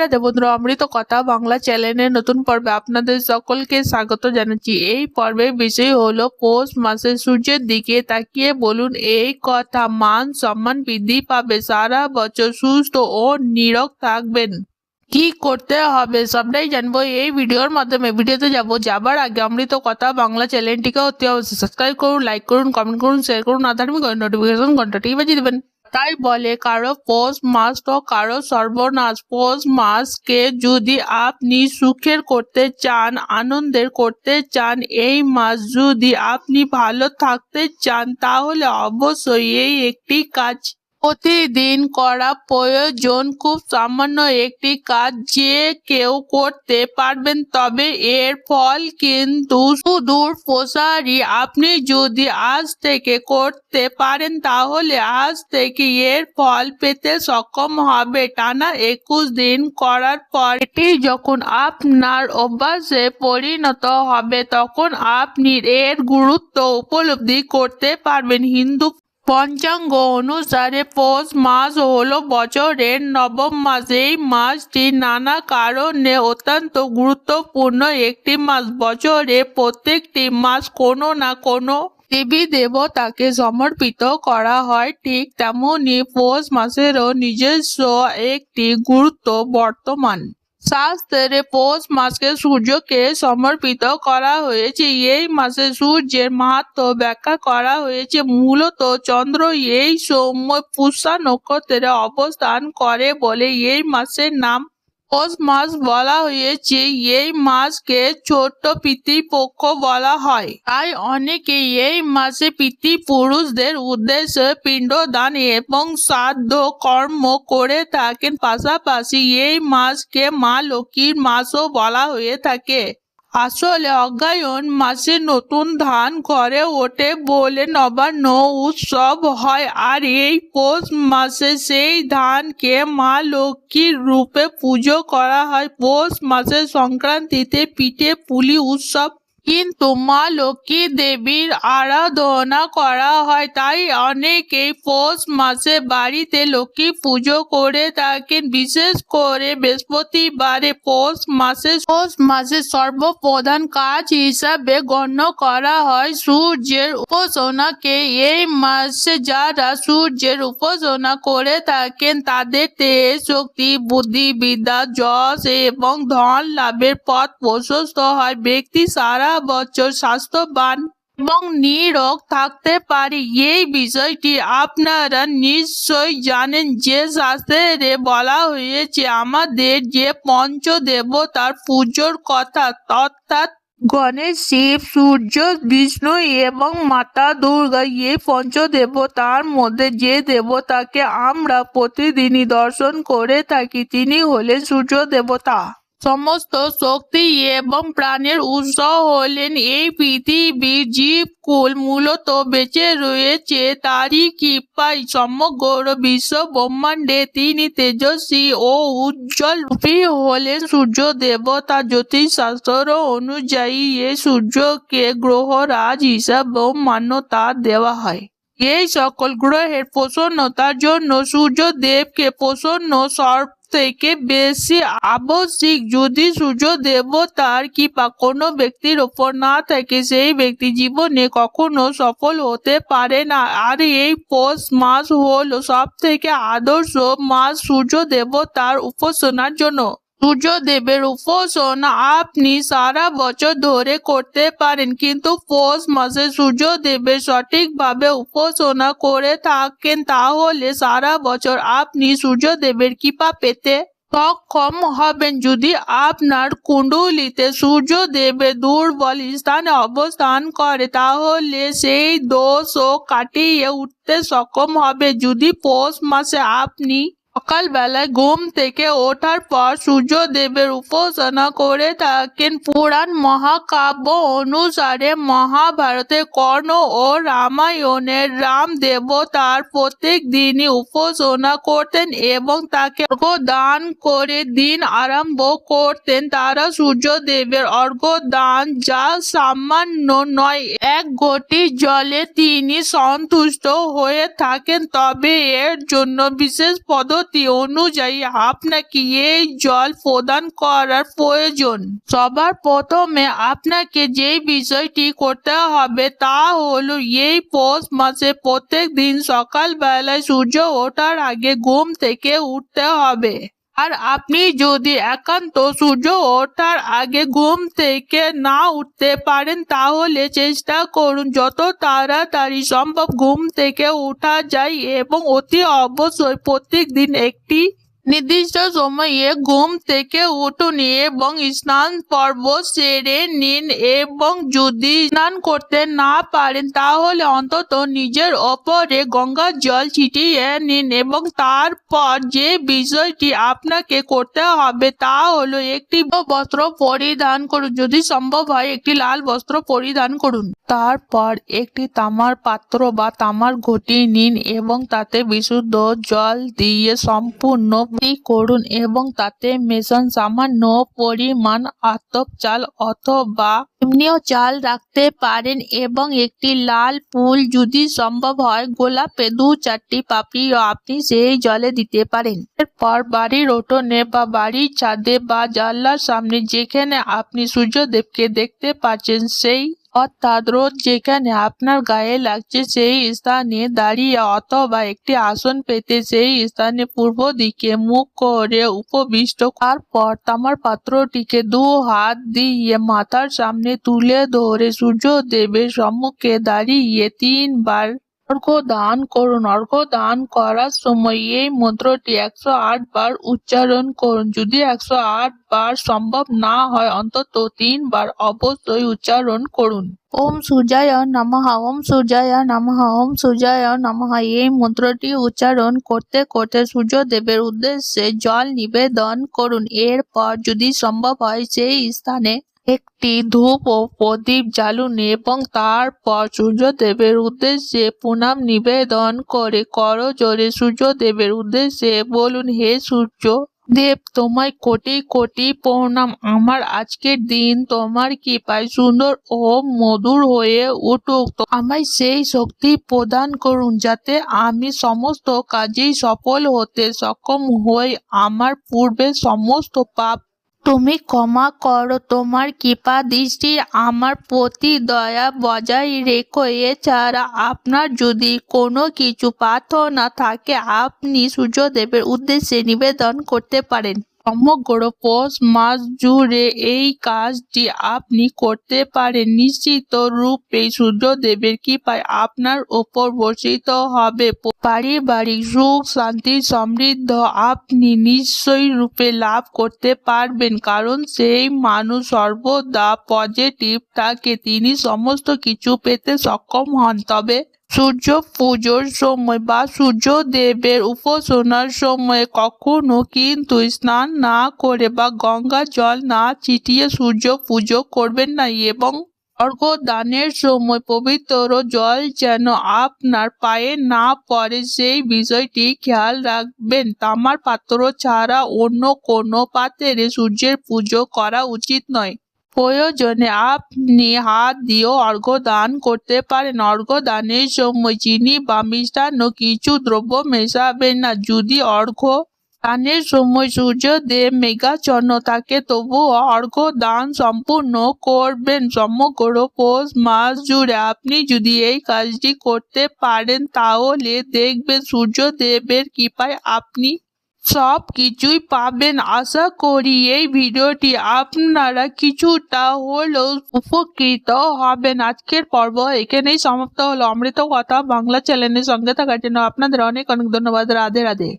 রাধে বন্ধুরা অমৃত কথা বাংলা চ্যানেলের নতুন পর্বে আপনাদের সকলকে স্বাগত জানাচ্ছি। এই পর্বের বিষয় হলো পৌষ মাসে সূর্যের দিকে তাকিয়ে বলুন, এই কথা মান সম্মান বৃদ্ধি পাবে, সারা বছর সুস্থ ও নীরব থাকবেন। কি করতে হবে সবটাই জানব এই ভিডিওর মাধ্যমে। ভিডিওতে যাব, যাবার আগে অমৃত কথা বাংলা চ্যানেলটিকে অতি অবশ্যই সাবস্ক্রাইব করুন লাইক করুন কমেন্ট করুন শেয়ার করুন আধার্মিক নোটিফিকেশন ঘন্টাটি বাজিয়ে দেবেন। তাই বলে, কারও পৌষ মাস তো কারও সর্বনাশ। পৌষ মাসকে যদি আপনি সুখের করতে চান, আনন্দের করতে চান, এই মাস যদি আপনি ভালো থাকতে চান, তাহলে অবশ্যই এই একটি কাজ প্রতিদিন করা প্রয়োজন খুব সামান্য একটি কাজ যে কেউ করতে পারবেন, তবে এর ফল কিন্তু সুদূর প্রসারী। আপনি যদি আজ থেকে করতে পারেন, তাহলে আজ থেকে এর ফল পেতে সক্ষম হবে। টানা একুশ দিন করার পর এটি যখন আপনার অভ্যাসে পরিণত হবে, তখন আপনি এর গুরুত্ব উপলব্ধি করতে পারবেন। হিন্দু পঞ্চাঙ্গ অনুসারে পৌষ মাস হলো বছরের নবম মাস এই মাসটি নানা কারণে অত্যন্ত গুরুত্বপূর্ণ একটি মাস। বছরে প্রত্যেকটি মাস কোনো না কোনো দেবী দেবতাকে সমর্পিত করা হয়। ঠিক তেমনি পৌষ মাসেরও নিজস্ব একটি গুরুত্ব বর্তমান। শাস্ত্রে পৌষ মাসকে সূর্যকে সমর্পিত করা হয়েছে। এই মাসে সূর্যের মাহাত্ম ব্যাখ্যা করা হয়েছে। মূলত চন্দ্র এই সময় পুষা নক্ষত্রে অবস্থান করে বলে এই মাসের নাম পৌষ মাস বলা হয়েছে, এই মাসকে ছোট্ট পিতৃপক্ষ বলা হয়। তাই অনেকে এই মাসে পিতৃপুরুষদের উদ্দেশ্যে পিণ্ডদান এবং শ্রাদ্ধ কর্ম করে থাকেন। পাশাপাশি এই মাসকে মা লক্ষ্মীর মাসও বলা হয়ে থাকে। আসলে অজ্ঞায়ন মাসে নতুন ধান ঘরে ওঠে বলে নবান্ন উৎসব হয়। আর এই পৌষ মাসে সেই ধানকে মা লক্ষ্মীর রূপে পুজো করা হয়। পৌষ মাসে সংক্রান্তিতে পিঠে পুলি উৎসব কিন্তু মা লক্ষ্মী দেবীর আরাধনা করা হয়। তাই অনেকেই পৌষ মাসে বাড়িতে লক্ষ্মী পুজো করে থাকেন। বিশেষ করে বৃহস্পতিবারে পৌষ মাসে পৌষ মাসে সর্বপ্রধান কাজ হিসাবে গণ্য করা হয় সূর্যের উপাসনাকে। এই মাসে যারা সূর্যের উপাসনা করে থাকেন, তাদের তেজ শক্তি, বুদ্ধি, বিদ্যা, যশ এবং ধন লাভের পথ প্রশস্ত হয়। ব্যক্তি সারা বছর স্বাস্থ্যবান এবং নিরোগ থাকতে পারি। এই বিষয়টি আপনারা নিশ্চয় জানেন যে শাস্ত্রে বলা হয়েছে, আমাদের যে পঞ্চ দেবতার পুজোর কথা, অর্থাৎ গণেশ, শিব, সূর্য, বিষ্ণু এবং মাতা দুর্গা, এই পঞ্চদেবতার মধ্যে যে দেবতাকে আমরা প্রতিদিনই দর্শন করে থাকি, তিনি হলেন সূর্য দেবতা। সমস্ত শক্তি এবং প্রাণের উৎস হলেন এই পৃথিবীর জীবকুল মূলত বেঁচে রয়েছে, তারই কৃপায় সমগ্র বিশ্ব ব্রহ্মাণ্ডে তিনি তেজস্বী ও উজ্জ্বল রূপী হলেন। সূর্য দেবতা জ্যোতিষশাস্ত্র অনুযায়ী এ সূর্যকে গ্রহরাজ হিসাবেও মান্যতা দেওয়া হয়। এই সকল গ্রহের প্রসন্নতার জন্য সূর্যদেবকে প্রসন্ন সর্ব থেকে বেশি আবশ্যিক। যদি সূর্য দেবতার কৃপা কোনো ব্যক্তির ওপর না থাকে, সেই ব্যক্তি জীবনে কখনো সফল হতে পারে না। আর এই পৌষ মাস হলো সব থেকে আদর্শ মাস সূর্য দেবতার উপাসনার জন্য। সূর্যদেবের উপাসনা আপনি সারা বছর ধরে করতে পারেন, কিন্তু পৌষ মাসে সূর্যদেবের সঠিকভাবে উপাসনা করে থাকেন, তাহলে সারা বছর আপনি সূর্যদেবের কৃপা পেতে সক্ষম হবেন। যদি আপনার কুণ্ডলিতে সূর্যদেবের দুর্বল স্থানে অবস্থান করে, তাহলে সেই দোষও কাটিয়ে উঠতে সক্ষম হবে। যদি পৌষ মাসে আপনি সকালবেলায় ঘুম থেকে ওঠার পর সূর্যদেবের উপাসনা করে থাকেন। পুরাণ মহাকাব্য অনুসারে মহাভারতে কর্ণ ও রামায়ণের রাম দেবতার প্রত্যেক দিনই উপাসনা করতেন এবং তাকে অর্ঘ দান করে দিন আরম্ভ করতেন। তারা সূর্যদেবের অর্ঘ দান যা সামান্য নয়, এক ঘটি জলে তিনি সন্তুষ্ট হয়ে থাকেন। তবে এর জন্য বিশেষ পদ্ধতি পদ্ধতি অনুযায়ী আপনাকে এই জল প্রদান করার প্রয়োজন। সবার প্রথমে আপনাকে যে বিষয়টি করতে হবে তা হলো এই পৌষ মাসে প্রত্যেক দিন সকালবেলায় সূর্য ওঠার আগে ঘুম থেকে উঠতে হবে। আর আপনি যদি একান্ত সূর্য ওঠার আগে ঘুম থেকে না উঠতে পারেন, তাহলে চেষ্টা করুন যত তাড়াতাড়ি সম্ভব ঘুম থেকে উঠা যায় এবং অতি অবশ্যই প্রত্যেক দিন একটি নির্দিষ্ট সময়ে ঘুম থেকে উঠুন এবং স্নান পর্ব সেরে নিন এবং যদি স্নান করতে না পারেন, তাহলে অন্তত নিজের ওপরে গঙ্গার জল ছিটিয়ে নিন এবং তারপর যে বিষয়টি আপনাকে করতে হবে তা হলো একটি বস্ত্র পরিধান করুন। যদি সম্ভব হয়, একটি লাল বস্ত্র পরিধান করুন। তারপর একটি তামার পাত্র বা তামার ঘটি নিন এবং তাতে বিশুদ্ধ জল দিয়ে সম্পূর্ণ ভর্তি করুন এবং তাতে মেশান সামান্য পরিমাণ আতপ চাল অথবা এমনিও চাল রাখতে পারেন এবং একটি লাল ফুল যদি সম্ভব হয়, গোলাপে দু চারটি পাপড়িও আপনি সেই জলে দিতে পারেন। এরপর বাড়ির উঠোনে বা বাড়ির ছাদে বা জানলার সামনে যেখানে আপনি সূর্যদেবকে দেখতে পাচ্ছেন, সেই অর্থাৎ রোদ যেখানে আপনার গায়ে লাগছে সেই স্থানে দাঁড়িয়ে অথবা একটি আসন পেতে সেই স্থানে পূর্ব দিকে মুখ করে উপবিষ্ট তারপর তামার পাত্রটিকে দু হাত দিয়ে মাথার সামনে তুলে ধরে সূর্যদেবের সম্মুখে দাঁড়িয়ে তিনবার অর্ঘ্য দান করুন। অর্ঘ্য দান করার সময় এই মন্ত্রটি একশো আট বার উচ্চারণ করুন। যদি একশো আট বার সম্ভব না হয়, অন্তত তিনবার অবশ্যই উচ্চারণ করুন। ওম সূর্যায় নমঃ, ওম সূর্যায় নমঃ, ওম সূর্যায় নমঃ। এই মন্ত্রটি উচ্চারণ করতে করতে সূর্যদেবের উদ্দেশ্যে জল নিবেদন করুন। এরপর যদি সম্ভব হয়, সেই স্থানে একটি ধূপ ও প্রদীপ জ্বালুন এবং তারপর সূর্যদেবের উদ্দেশ্যে প্রণাম নিবেদন করে করজোরে সূর্যদেবের উদ্দেশ্যে বলুন, হে সূর্য দেব তোমায় কোটি কোটি প্রণাম। আমার আজকের দিন তোমার কৃপায় সুন্দর ও মধুর হয়ে উঠুক। আমায় সেই শক্তি প্রদান করুন যাতে আমি সমস্ত কাজেই সফল হতে সক্ষম হই। আমার পূর্বে সমস্ত পাপ তুমি ক্ষমা করো, তোমার কৃপা দৃষ্টি আমার প্রতি দয়া বজায় রেখো। এছাড়া আপনার যদি কোনো কিছু প্রার্থনা থাকে, আপনি সূর্যদেবের উদ্দেশ্যে নিবেদন করতে পারেন। সমগ্র পৌষ মাস জুড়ে এই কাজটি আপনি করতে পারেন। নিশ্চিত রূপে সূর্যদেবের কৃপায় আপনার ওপর বর্ষিত হবে। পারিবারিক সুখ, শান্তি, সমৃদ্ধ আপনি নিশ্চয়ই রূপে লাভ করতে পারবেন, কারণ সেই মানুষ সর্বদা পজিটিভ থাকে। তিনি সমস্ত কিছু পেতে সক্ষম হন। তবে সূর্য পুজোর সময় বা সূর্য দেবের উপাসনার সময় কখনো কিন্তু স্নান না করে বা গঙ্গা জল না ছিটিয়ে সূর্য পুজো করবেন না এবং অর্ঘ্য দানের সময় পবিত্র জল যেন আপনার পায়ে না পড়ে, সেই বিষয়টি খেয়াল রাখবেন। তামার পাত্র ছাড়া অন্য কোনো পাত্রে সূর্যের পুজো করা উচিত নয়। প্রয়োজনে আপনি হাত দিয়েও অর্ঘ্য দান করতে পারেন। অর্ঘ্য দানের সময় চিনি বা মিষ্টান্ন কিছু দ্রব্য মেশাবেন না। যদি অর্ঘ্য দানের সময় সূর্যদেব মেঘাচ্ছন্ন থাকে, তবুও অর্ঘ্য দান সম্পূর্ণ করবেন। সমগ্র পৌষ মাস জুড়ে আপনি যদি এই কাজটি করতে পারেন, তাহলে দেখবেন সূর্যদেবের কৃপায় আপনি সব কিছুই পাবেন। আশা করি এই ভিডিওটি আপনারা কিছুটা হলেও উপকৃত হবেন। আজকের পর্ব এখানেই সমাপ্ত হলো। অমৃত কথা বাংলা চ্যানেলের সঙ্গে থাকার জন্য আপনাদের অনেক অনেক ধন্যবাদ। রাধে রাধে।